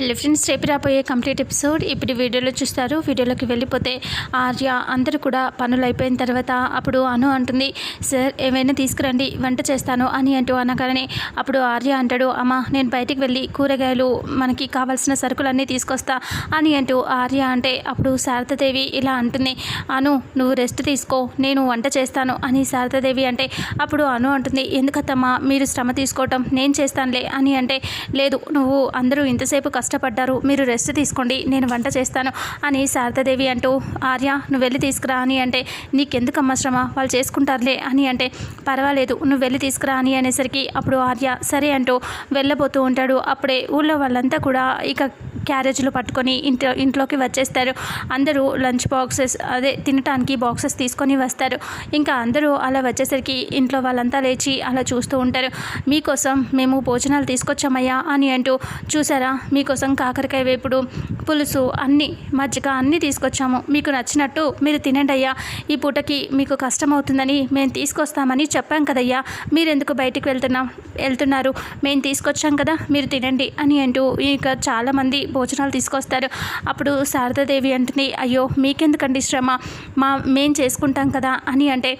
Hello friends రేపు రాబోయే complete episode ఇప్పుడు వీడియోలో చూస్తారు. వీడియోలోకి వెళ్ళిపోతే ఆర్య అందరూ కూడా పనులు అయిపోయిన తర్వాత అప్పుడు అను అంటుంది సార్ ఏమైనా తీసుకురండి వంట చేస్తాను అని అంటూ అనగానే అప్పుడు ఆర్య అంటాడు అమ్మ నేను బయటికి వెళ్ళి కూరగాయలు మనకి కావాల్సిన సరుకులన్నీ తీసుకొస్తా అని అంటూ ఆర్య అంటే అప్పుడు శారదాదేవి ఇలా అంటుంది అను నువ్వు రెస్ట్ తీసుకో నేను వంట చేస్తాను అని శారదాదేవి అంటే అప్పుడు అను అంటుంది ఎందుకత్తమ్మా మీరు శ్రమ తీసుకోవటం నేను చేస్తానులే అని అంటే లేదు నువ్వు అందరూ ఇంతసేపు కష్టపడ్డారు. మీరు రెస్ట్ తీసుకోండి నేను వంట చేస్తాను అని శారదాదేవి అంటూ ఆర్య నువ్వు వెళ్ళి తీసుకురా అని అంటే నీకెందుకమ్మా శ్రమ? వాళ్ళు చేసుకుంటారులే అని అంటే పర్వాలేదు నువ్వు వెళ్ళి తీసుకురా అని అనేసరికి అప్పుడు ఆర్య సరే అంటూ వెళ్ళబోతూ ఉంటాడు. అప్పుడే ఊళ్ళో వాళ్ళంతా కూడా ఇక క్యారేజీలు పట్టుకొని ఇంట్లో ఇంట్లోకి వచ్చేస్తారు. అందరూ లంచ్ బాక్సెస్ అదే తినటానికి బాక్సెస్ తీసుకొని వస్తారు. ఇంకా అందరూ అలా వచ్చేసరికి ఇంట్లో వాళ్ళంతా లేచి అలా చూస్తూ ఉంటారు. మీకోసం మేము భోజనాలు తీసుకొచ్చామయ్యా అని అంటూ చూసారా? మీకోసం కాకరకాయ వేపుడు పులుసు అన్నీ మజ్జిగ అన్నీ తీసుకొచ్చాము. మీకు నచ్చినట్టు మీరు తినండి అయ్యా. ఈ పూటకి మీకు కష్టం అవుతుందని మేము తీసుకొస్తామని చెప్పాం కదయ్యా. మీరెందుకు బయటికి వెళ్తున్నాం వెళ్తున్నారు? మేము తీసుకొచ్చాం కదా మీరు తినండి అని అంటూ ఇక చాలామంది భోజనాలు తీసుకొస్తారు. అప్పుడు శారదాదేవి అంటుంది అయ్యో మీకెందుకండి శ్రమ? మా మేం చేసుకుంటాం కదా అని అంటే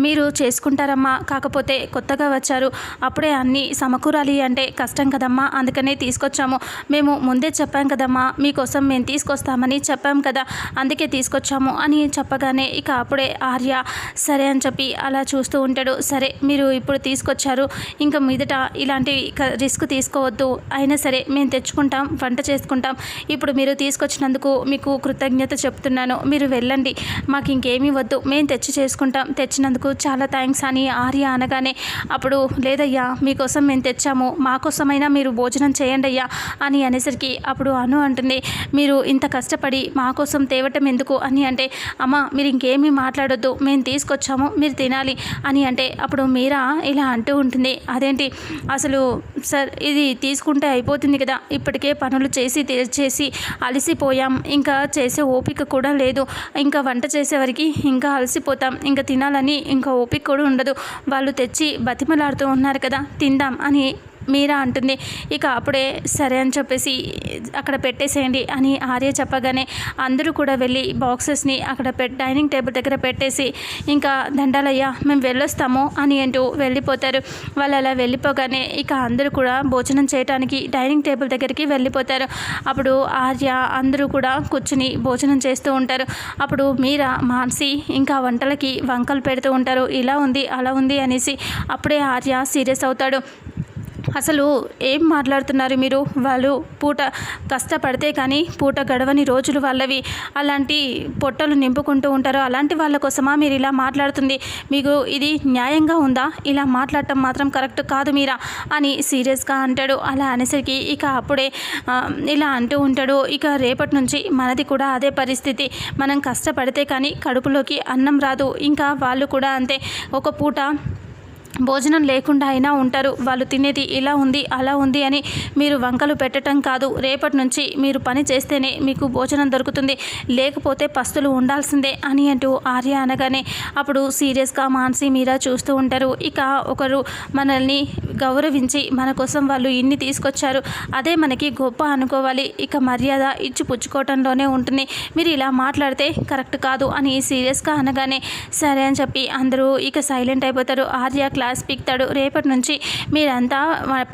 మీరు చేసుకుంటారమ్మా కాకపోతే కొత్తగా వచ్చారు. అప్పుడే అన్నీ సమకూరాలి అంటే కష్టం కదమ్మా అందుకనే తీసుకొచ్చాము. మేము ముందే చెప్పాం కదమ్మా మీకోసం మేము తీసుకొస్తామని చెప్పాం కదా అందుకే తీసుకొచ్చాము అని చెప్పగానే ఇక అప్పుడే ఆర్య సరే అని చెప్పి అలా చూస్తూ ఉంటాడు. సరే మీరు ఇప్పుడు తీసుకొచ్చారు ఇంకా మీదట ఇలాంటి క- రిస్క్ తీసుకోవద్దు. అయినా సరే మేము తెచ్చుకుంటాం వంట చేసుకుంటాం. ఇప్పుడు మీరు తీసుకొచ్చినందుకు మీకు కృతజ్ఞత చెప్తున్నాను. మీరు వెళ్ళండి మాకు ఇంకేమీ వద్దు. మేము తెచ్చి చేసుకుంటాం తెచ్చినందుకు చాలా థ్యాంక్స్ అని ఆర్య అనగానే అప్పుడు లేదయ్యా మీకోసం మేము తెచ్చాము. మాకోసమైనా మీరు భోజనం చేయండి అయ్యా అని అనేసరికి అప్పుడు అను అంటుంది మీరు ఇంత కష్టపడి మా కోసం తేవటం ఎందుకు? అని అంటే అమ్మ మీరు ఇంకేమీ మాట్లాడొద్దు. మేము తీసుకొచ్చాము. మీరు తినాలి అని అంటే అప్పుడు మీరా ఇలా అంటూ ఉంటుంది. అదేంటి? అసలు సార్ ఇది తీసుకుంటే అయిపోతుంది కదా. ఇప్పటికే పనులు చేసి తే- చేసి అలసిపోయాం. ఇంకా చేసే ఓపిక కూడా లేదు. ఇంకా వంట చేసేవారికి ఇంకా అలసిపోతాం. ఇంకా తినాలని ఇంకా ఓపిక కూడా ఉండదు. వాళ్ళు తెచ్చి బతిమలాడుతూ ఉన్నారు కదా తిందాం అని మీరా అంటుంది. ఇక అప్పుడే సరే అని చెప్పేసి అక్కడ పెట్టేసేయండి అని ఆర్య చెప్పగానే అందరూ కూడా వెళ్ళి బాక్సెస్ని అక్కడ పెట్ డైనింగ్ టేబుల్ దగ్గర పెట్టేసి ఇంకా దండాలయ్యా మేము వెళ్ళొస్తాము అని అంటూ వెళ్ళిపోతారు. వాళ్ళు అలా వెళ్ళిపోగానే ఇక అందరూ కూడా భోజనం చేయడానికి డైనింగ్ టేబుల్ దగ్గరికి వెళ్ళిపోతారు. అప్పుడు ఆర్య అందరూ కూడా కూర్చుని భోజనం చేస్తూ ఉంటారు. అప్పుడు మీరా మాన్సి ఇంకా వంటలకి వంకలు పెడుతూ ఉంటారు. ఇలా ఉంది అలా ఉంది అనేసి అప్పుడే ఆర్య సీరియస్ అవుతాడు. అసలు ఏం మాట్లాడుతున్నారు మీరు? వాళ్ళు పూట కష్టపడితే కానీ పూట గడవని రోజులు వాళ్ళవి. అలాంటి పొట్టలు నింపుకుంటూ ఉంటారు. అలాంటి వాళ్ళ కోసమా మీరు ఇలా మాట్లాడుతుంది? మీకు ఇది న్యాయంగా ఉందా? ఇలా మాట్లాడటం మాత్రం కరెక్ట్ కాదు మీరా? అని సీరియస్గా అంటాడు. అలా అనేసరికి ఇక అప్పుడే ఇలా అంటూ ఉంటాడు. ఇక రేపటి నుంచి మనది కూడా అదే పరిస్థితి. మనం కష్టపడితే కానీ కడుపులోకి అన్నం రాదు. ఇంకా వాళ్ళు కూడా అంతే. ఒక పూట భోజనం లేకుండా అయినా ఉంటారు. వాళ్ళు తినేది ఇలా ఉంది అలా ఉంది అని మీరు వంకలు పెట్టడం కాదు. రేపటి నుంచి మీరు పని చేస్తేనే మీకు భోజనం దొరుకుతుంది. లేకపోతే పస్తులు ఉండాల్సిందే అని అంటూ ఆర్య అనగానే అప్పుడు సీరియస్గా మాన్సి మీరా చూస్తూ ఉంటారు. ఇక ఒకరు మనల్ని గౌరవించి మన కోసం వాళ్ళు ఇన్ని తీసుకొచ్చారు. అదే మనకి గొప్ప అనుకోవాలి. ఇక మర్యాద ఇచ్చి పుచ్చుకోవటంలోనే ఉంటుంది. మీరు ఇలా మాట్లాడితే కరెక్ట్ కాదు అని సీరియస్గా అనగానే సరే అని చెప్పి అందరూ ఇక సైలెంట్ అయిపోతారు. ఆర్య క్లాస్ పీక్తాడు. రేపటి నుంచి మీరంతా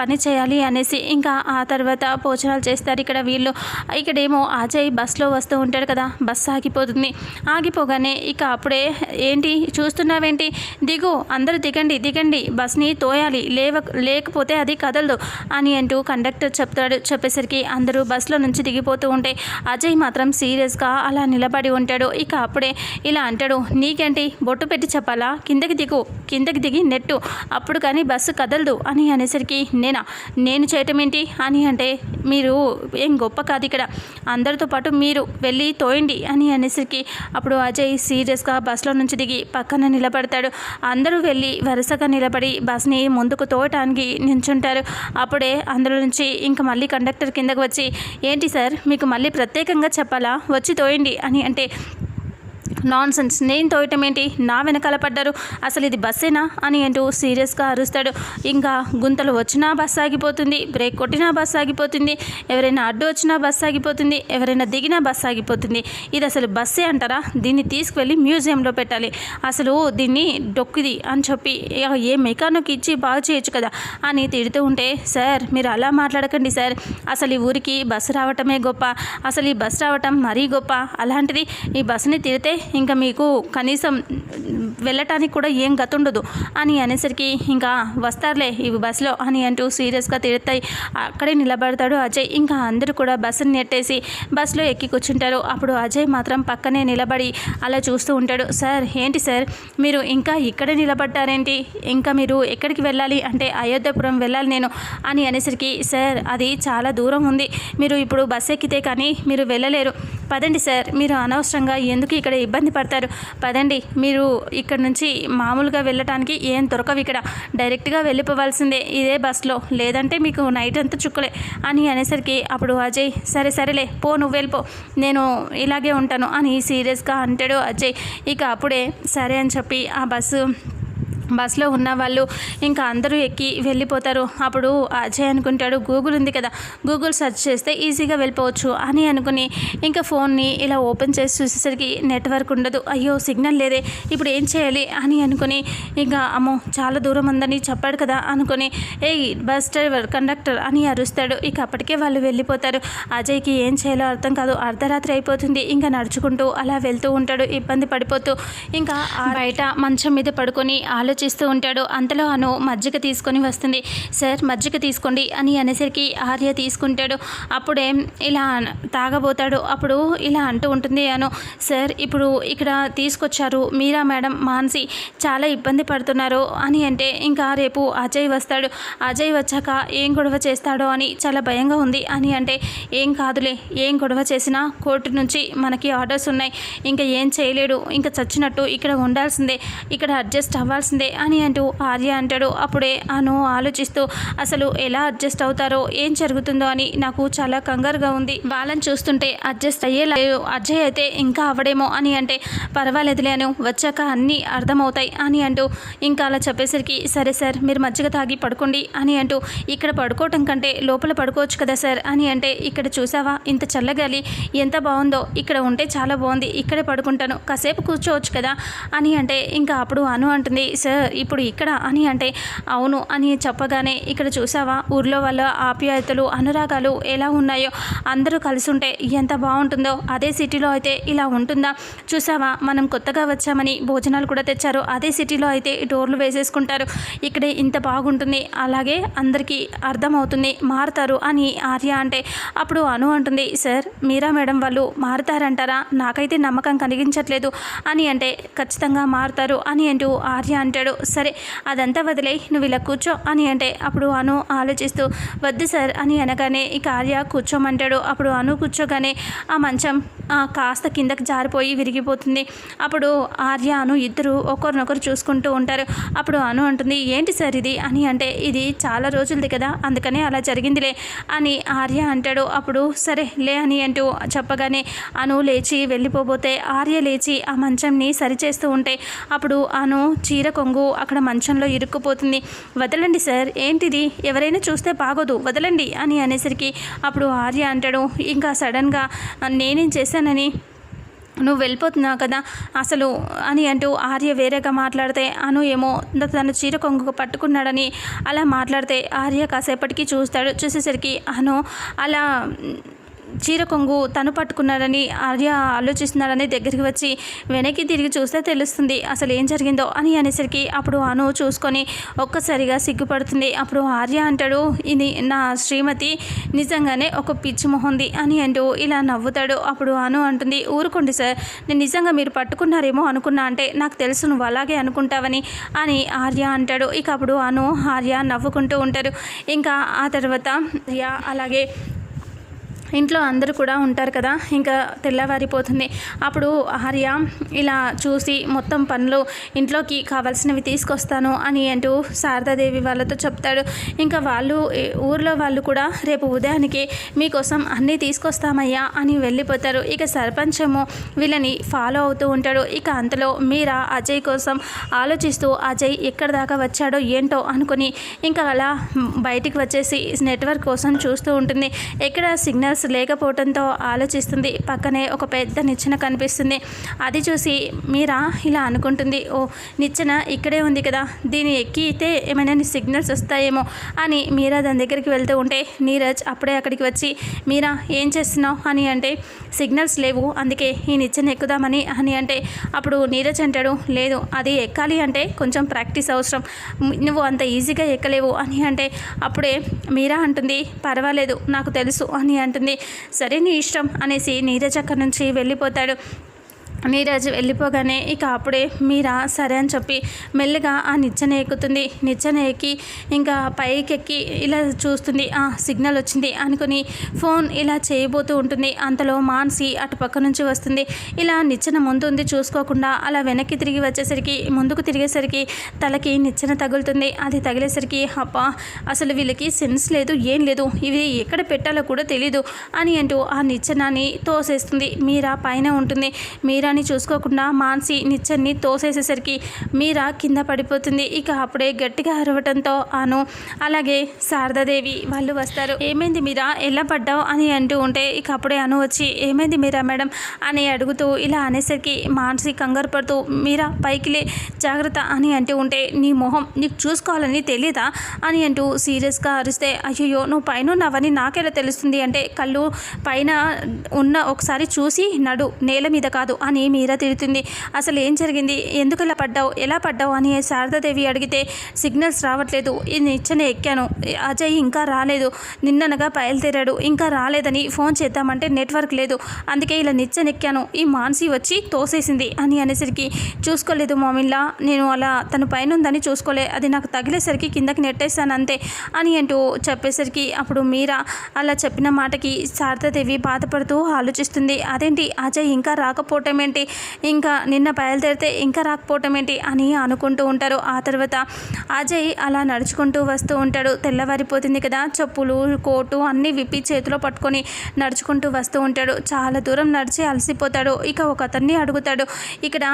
పని చేయాలి అనేసి ఇంకా ఆ తర్వాత భోజనాలు చేస్తారు. ఇక్కడ వీళ్ళు ఇక్కడేమో అజయ్ బస్లో వస్తూ ఉంటాడు కదా బస్ ఆగిపోతుంది. ఆగిపోగానే ఇక అప్పుడే ఏంటి చూస్తున్నావేంటి? దిగు అందరూ దిగండి దిగండి బస్ని తోయాలి లేవ లేకపోతే అది కదలదు అని అంటూ కండక్టర్ చెప్తాడు. చెప్పేసరికి అందరూ బస్లో నుంచి దిగిపోతూ ఉంటే అజయ్ మాత్రం సీరియస్గా అలా నిలబడి ఉంటాడు. ఇక అప్పుడే ఇలా అంటాడు నీకేంటి? బొట్టు పెట్టి చెప్పాలా? కిందకి దిగు కిందకి దిగి నెట్టు. అప్పుడు కానీ బస్సు కదలదు అని అనేసరికి నేనా? నేను చేయటం ఏంటి? అని అంటే మీరు ఏం గొప్ప కాదు ఇక్కడ. అందరితో పాటు మీరు వెళ్ళి తోయండి. అని అనేసరికి అప్పుడు అజయ్ సీరియస్గా బస్సులో నుంచి దిగి పక్కన నిలబడతాడు. అందరూ వెళ్ళి వరుసగా నిలబడి బస్ని ముందుకు తోయటానికి నించుంటారు. అప్పుడే అందులో నుంచి ఇంకా మళ్ళీ కండక్టర్ కిందకు వచ్చి ఏంటి సార్ మీకు మళ్ళీ ప్రత్యేకంగా చెప్పాలా? వచ్చి తోయండి. అని అంటే నాన్ సెన్స్ నేను తోయటం ఏంటి? నా వెనకాల పడ్డారు. అసలు ఇది బస్సేనా? అని అంటూ సీరియస్గా అరుస్తాడు. ఇంకా గుంతలు వచ్చినా బస్సు ఆగిపోతుంది. బ్రేక్ కొట్టినా బస్సు ఆగిపోతుంది. ఎవరైనా అడ్డు వచ్చినా బస్సు ఆగిపోతుంది. ఎవరైనా దిగినా బస్సు ఆగిపోతుంది. ఇది అసలు బస్సే అంటారా? దీన్ని తీసుకువెళ్ళి మ్యూజియంలో పెట్టాలి. అసలు దీన్ని డొక్కిది అని చెప్పి ఏ మెకానిక్ ఇచ్చి బాగు చేయొచ్చు కదా? అని తిడుతూ ఉంటే సార్ మీరు అలా మాట్లాడకండి సార్. అసలు ఈ ఊరికి బస్సు రావటమే గొప్ప. అసలు ఈ బస్సు రావటం మరీ గొప్ప. అలాంటిది ఈ బస్సుని తిడితే ఇంకా మీకు కనీసం వెళ్ళటానికి కూడా ఏం గతుండదు అని అనేసరికి ఇంకా వస్తారులే ఇవి బస్సులో అని అంటూ సీరియస్గా తిడతాయి. అక్కడే నిలబడతాడు అజయ్. ఇంకా అందరూ కూడా బస్సుని నెట్టేసి బస్సులో ఎక్కి కూర్చుంటారు. అప్పుడు అజయ్ మాత్రం పక్కనే నిలబడి అలా చూస్తూ ఉంటాడు. సార్ ఏంటి సార్? మీరు ఇంకా ఇక్కడే నిలబడ్డారేంటి? ఇంకా మీరు ఎక్కడికి వెళ్ళాలి? అంటే అయోధ్యపురం వెళ్ళాలి నేను. అని అనేసరికి సార్ అది చాలా దూరం ఉంది. మీరు ఇప్పుడు బస్సు ఎక్కితే కానీ మీరు వెళ్ళలేరు. పదండి సార్ మీరు అనవసరంగా ఎందుకు ఇక్కడ ఇబ్బంది పడతారు. పదండి మీరు ఇక్కడ నుంచి మామూలుగా వెళ్ళటానికి ఏం దొరకవు ఇక్కడ. డైరెక్ట్గా వెళ్ళిపోవాల్సిందే ఇదే బస్సులో లేదంటే మీకు నైట్ అంతా చుక్కలే. అని అనేసరికి అప్పుడు అజయ్ సరే సరేలే పో నువ్వు వెళ్ళిపో. నేను ఇలాగే ఉంటాను అని సీరియస్గా అంటాడు అజయ్. ఇక అప్పుడే సరే అని చెప్పి ఆ బస్సు బస్సులో ఉన్న వాళ్ళు ఇంకా అందరూ ఎక్కి వెళ్ళిపోతారు. అప్పుడు అజయ్ అనుకుంటాడు గూగుల్ ఉంది కదా గూగుల్ సెర్చ్ చేస్తే ఈజీగా వెళ్ళిపోవచ్చు అని అనుకుని ఇంకా ఫోన్ని ఇలా ఓపెన్ చేసి చూసేసరికి నెట్వర్క్ ఉండదు. అయ్యో సిగ్నల్ లేదే ఇప్పుడు ఏం చేయాలి? అని అనుకుని ఇంకా అమ్మో చాలా దూరం ఉందని చెప్పాడు కదా అనుకుని ఏయ్ బస్ డ్రైవర్ కండక్టర్ అని అరుస్తాడు. ఇక అప్పటికే వాళ్ళు వెళ్ళిపోతారు. అజయ్కి ఏం చేయాలో అర్థం కాదు. అర్ధరాత్రి అయిపోతుంది. ఇంకా నడుచుకుంటూ అలా వెళ్తూ ఉంటాడు ఇబ్బంది పడిపోతూ. ఇంకా ఆ బయట మంచం మీద పడుకొని ఆలోచిస్తూ ఉంటాడు. అంతలో అను మజ్జిగ తీసుకొని వస్తుంది. సార్ మజ్జిగ తీసుకోండి అని అనేసరికి ఆర్య తీసుకుంటాడు. అప్పుడే ఇలా తాగబోతాడు. అప్పుడు ఇలా అంటూ ఉంటుంది అను సార్ ఇప్పుడు ఇక్కడ తీసుకొచ్చారు. మీరా మేడం మాన్సి చాలా ఇబ్బంది పడుతున్నారు అని అంటే ఇంకా రేపు అజయ్ వస్తాడు. అజయ్ వచ్చాక ఏం గొడవ చేస్తాడో అని చాలా భయంగా ఉంది అని అంటే ఏం కాదులే ఏం గొడవ చేసినా కోర్టు నుంచి మనకి ఆర్డర్స్ ఉన్నాయి. ఇంకా ఏం చేయలేడు. ఇంకా చచ్చినట్టు ఇక్కడ ఉండాల్సిందే. ఇక్కడ అడ్జస్ట్ అవ్వాల్సిందే. అని అంటూ ఆర్య అంటాడు. అప్పుడే అను ఆలోచిస్తూ అసలు ఎలా అడ్జస్ట్ అవుతారో ఏం జరుగుతుందో అని నాకు చాలా కంగారుగా ఉంది. వాళ్ళని చూస్తుంటే అడ్జస్ట్ అయ్యేలా అజయ్ అయితే ఇంకా అవడేమో అని అంటే పర్వాలేదులే అను వచ్చాక అన్నీ అర్థమవుతాయి అని అంటూ ఇంకా అలా చెప్పేసరికి సరే సార్ మీరు మజ్జిగ తాగి పడుకోండి అని అంటూ ఇక్కడ పడుకోవటం కంటే లోపల పడుకోవచ్చు కదా సార్ అని అంటే ఇక్కడ చూసావా ఇంత చల్లగాలి ఎంత బాగుందో ఇక్కడ ఉంటే చాలా బాగుంది ఇక్కడే పడుకుంటాను కాసేపు కూర్చోవచ్చు కదా అని అంటే ఇంకా అప్పుడు అను అంటుంది సార్ ఇప్పుడు ఇక్కడ అని అంటే అవును అని చెప్పగానే ఇక్కడ చూసావా ఊర్లో వాళ్ళ ఆప్యాయతలు అనురాగాలు ఎలా ఉన్నాయో? అందరూ కలిసి ఉంటే ఎంత బాగుంటుందో? అదే సిటీలో అయితే ఇలా ఉంటుందా? చూసావా మనం కొత్తగా వచ్చామని భోజనాలు కూడా తెచ్చారు. అదే సిటీలో అయితే డోర్లు వేసేసుకుంటారు. ఇక్కడే ఇంత బాగుంటుంది. అలాగే అందరికీ అర్థమవుతుంది. మారుతారు అని ఆర్య అంటే అప్పుడు అను అంటుంది సార్ మీరా మేడం వాళ్ళు మారుతారంటారా? నాకైతే నమ్మకం కలిగించట్లేదు అని అంటే ఖచ్చితంగా మారుతారు అని అంటూ ఆర్య అంటాడు. సరే అదంతా వదిలే నువ్వు ఇలా కూర్చో అని అంటే అప్పుడు అను ఆలోచిస్తూ వద్దు సార్ అని అనగానే ఇక ఆర్య కూర్చోమంటాడు. అప్పుడు అను కూర్చోగానే ఆ మంచం ఆ, కాస్త కిందకి జారిపోయి విరిగిపోతుంది. అప్పుడు ఆర్య అను ఇద్దరు ఒకరినొకరు చూసుకుంటూ ఉంటారు. అప్పుడు అను అంటుంది ఏంటి సార్ ఇది? అని అంటే ఇది చాలా రోజులది కదా అందుకనే అలా జరిగిందిలే అని ఆర్య అంటాడు. అప్పుడు సరే లే అని అంటూ చెప్పగానే అను లేచి వెళ్ళిపోబోతే ఆర్య లేచి ఆ మంచంని సరిచేస్తూ ఉంటే అప్పుడు అను చీర కొంగు అక్కడ మంచంలో ఇరుక్కుపోతుంది. వదలండి సార్ ఏంటిది? ఎవరైనా చూస్తే బాగోదు వదలండి అని అనేసరికి అప్పుడు ఆర్య అంటాడు ఇంకా సడన్గా నేనేం చేశానని? నువ్వు వెళ్ళిపోతున్నావు కదా అసలు అని అంటూ ఆర్య వేరేగా మాట్లాడితే అను ఏమో తన చీర కొంగు పట్టుకున్నాడని అలా మాట్లాడితే ఆర్య కాసేపటికి చూస్తాడు. చూసేసరికి అను అలా చీర కొంగు తను పట్టుకున్నాడని ఆర్య ఆలోచిస్తున్నాడని దగ్గరికి వచ్చి వెనక్కి తిరిగి చూస్తే తెలుస్తుంది అసలు ఏం జరిగిందో అని అనేసరికి అప్పుడు అను చూసుకొని ఒక్కసారిగా సిగ్గుపడుతుంది. అప్పుడు ఆర్య అంటాడు ఇది నా శ్రీమతి నిజంగానే ఒక పిచ్చి మొహంది అని అంటూ ఇలా నవ్వుతాడు. అప్పుడు అను అంటుంది ఊరుకోండి సార్ నేను నిజంగా మీరు పట్టుకున్నారేమో అనుకున్నా అంటే నాకు తెలుసు నువ్వు అలాగే అనుకుంటావని అని ఆర్య అంటాడు. ఇక అప్పుడు అను ఆర్య నవ్వుకుంటూ ఉంటారు. ఇంకా ఆ తర్వాత ఆర్య అలాగే ఇంట్లో అందరూ కూడా ఉంటారు కదా ఇంకా తెల్లవారిపోతుంది. అప్పుడు ఆర్య ఇలా చూసి మొత్తం పనులు ఇంట్లోకి కావాల్సినవి తీసుకొస్తాను అని అంటూ శారదాదేవి వాళ్ళతో చెప్తాడు. ఇంకా వాళ్ళు ఊర్లో వాళ్ళు కూడా రేపు ఉదయానికి మీకోసం అన్నీ తీసుకొస్తామయ్యా అని వెళ్ళిపోతారు. ఇక సర్పంచము వీళ్ళని ఫాలో అవుతూ ఉంటాడు. ఇక అంతలో మీరా అజయ్ కోసం ఆలోచిస్తూ అజయ్ ఎక్కడి దాకా వచ్చాడో ఏంటో అనుకుని ఇంకా అలా బయటికి వచ్చేసి నెట్వర్క్ కోసం చూస్తూ ఉంటుంది. ఎక్కడ సిగ్నల్స్ లేకపోవడంతో ఆలోచిస్తుంది. పక్కనే ఒక పెద్ద నిచ్చెన కనిపిస్తుంది. అది చూసి మీరా ఇలా అనుకుంటుంది. ఓ నిచ్చెన ఇక్కడే ఉంది కదా. దీన్ని ఎక్కితే ఏమైనా సిగ్నల్స్ వస్తాయేమో అని మీరా దాని దగ్గరికి వెళ్తూ ఉంటే నీరజ్ అప్పుడే అక్కడికి వచ్చి మీరా ఏం చేస్తున్నావు? అని అంటే సిగ్నల్స్ లేవు. అందుకే ఈ నిచ్చెన ఎక్కుదామని అని అంటే అప్పుడు నీరజ్ అంటాడు లేదు అది ఎక్కాలి అంటే కొంచెం ప్రాక్టీస్ అవసరం. నువ్వు అంత ఈజీగా ఎక్కలేవు అని అంటే అప్పుడే మీరా అంటుంది పర్వాలేదు నాకు తెలుసు అని అంటుంది. సరే నీ ఇష్టం అనేసి నీరజ్ అక్కడి నుంచి వెళ్ళిపోతాడు. నీరజ్ వెళ్ళిపోగానే ఇక అప్పుడే మీరా సరే అని చెప్పి మెల్లగా ఆ నిచ్చెన ఎక్కుతుంది. నిచ్చెన ఎక్కి ఇంకా పైకెక్కి ఇలా చూస్తుంది. ఆ సిగ్నల్ వచ్చింది అనుకుని ఫోన్ ఇలా చేయబోతూ ఉంటుంది. అంతలో మాన్సి అటు పక్క నుంచి వస్తుంది. ఇలా నిచ్చెన ముందు ఉంది చూసుకోకుండా అలా వెనక్కి తిరిగి వచ్చేసరికి ముందుకు తిరిగేసరికి తలకి నిచ్చెన తగులుతుంది. అది తగిలేసరికి అబ్బా అసలు వీళ్ళకి సెన్స్ లేదు ఏం లేదు. ఇవి ఎక్కడ పెట్టాలో కూడా తెలీదు అని అంటూ ఆ నిచ్చెనని తోసేస్తుంది. మీరా పైన ఉంటుంది. మీరా మీరాని చూసుకోకుండా మాన్సి నిచ్చెన్ని తోసేసేసరికి మీరా కింద పడిపోతుంది. ఇక అప్పుడే గట్టిగా అరవటంతో అను అలాగే శారదాదేవి వాళ్ళు వస్తారు. ఏమైంది మీరా? ఎలా పడ్డావు? అని అంటూ ఉంటే ఇక అప్పుడే అను వచ్చి ఏమైంది మీరా మేడం? అని అడుగుతూ ఇలా అనేసరికి మాన్సి కంగారు పడుతూ మీరా పైకిలే జాగ్రత్త అని అంటూ ఉంటే నీ మొహం నీకు చూసుకోవాలని తెలియదా అని అంటూ సీరియస్గా అరిస్తే అయ్యో నువ్వు పైన ఉన్నావని నాకెలా తెలుస్తుంది? అంటే కళ్ళు పైన ఉన్న ఒకసారి చూసి నడు నేల మీద కాదు అని మీరా తిడుతుంది. అసలు ఏం జరిగింది? ఎందుకు ఇలా పడ్డావు? ఎలా పడ్డావు? అని శారదాదేవి అడిగితే సిగ్నల్స్ రావట్లేదు. ఈ ఎక్కాను. అజయ్ ఇంకా రాలేదు. నిన్ననగా బయలుదేరాడు. ఇంకా రాలేదని ఫోన్ చేద్దామంటే నెట్వర్క్ లేదు. అందుకే ఇలా నిచ్చెనెక్కాను. ఈ మాన్సి వచ్చి తోసేసింది అని అనేసరికి చూసుకోలేదు మామిల్లా నేను అలా తను పైన ఉందని చూసుకోలే. అది నాకు తగిలేసరికి కిందకి నెట్టేశాను అంతే అని అంటూ చెప్పేసరికి అప్పుడు మీరా అలా చెప్పిన మాటకి శారదాదేవి బాధపడుతూ ఆలోచిస్తుంది. అదేంటి? అజయ్ ఇంకా రాకపోవటమే ఏంటి? ఇంకా నిన్న బయలుదేరితే ఇంకా రాకపోవటం ఏంటి అని అనుకుంటూ ఉంటారు. ఆ తర్వాత అజయ్ అలా నడుచుకుంటూ వస్తూ ఉంటాడు. తెల్లవారిపోతుంది కదా. చెప్పులు కోటు అన్నీ విప్పి చేతిలో పట్టుకొని నడుచుకుంటూ వస్తూ ఉంటాడు. చాలా దూరం నడిచి అలసిపోతాడు. ఇక ఒక అతన్ని అడుగుతాడు ఇక్కడ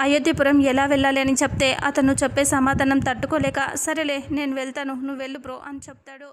అయోధ్యపురం ఎలా వెళ్ళాలి? అని చెప్తే అతను చెప్పే సమాధానం తట్టుకోలేక సరేలే నేను వెళ్తాను. నువ్వు వెళ్ళు బ్రో అని చెప్తాడు.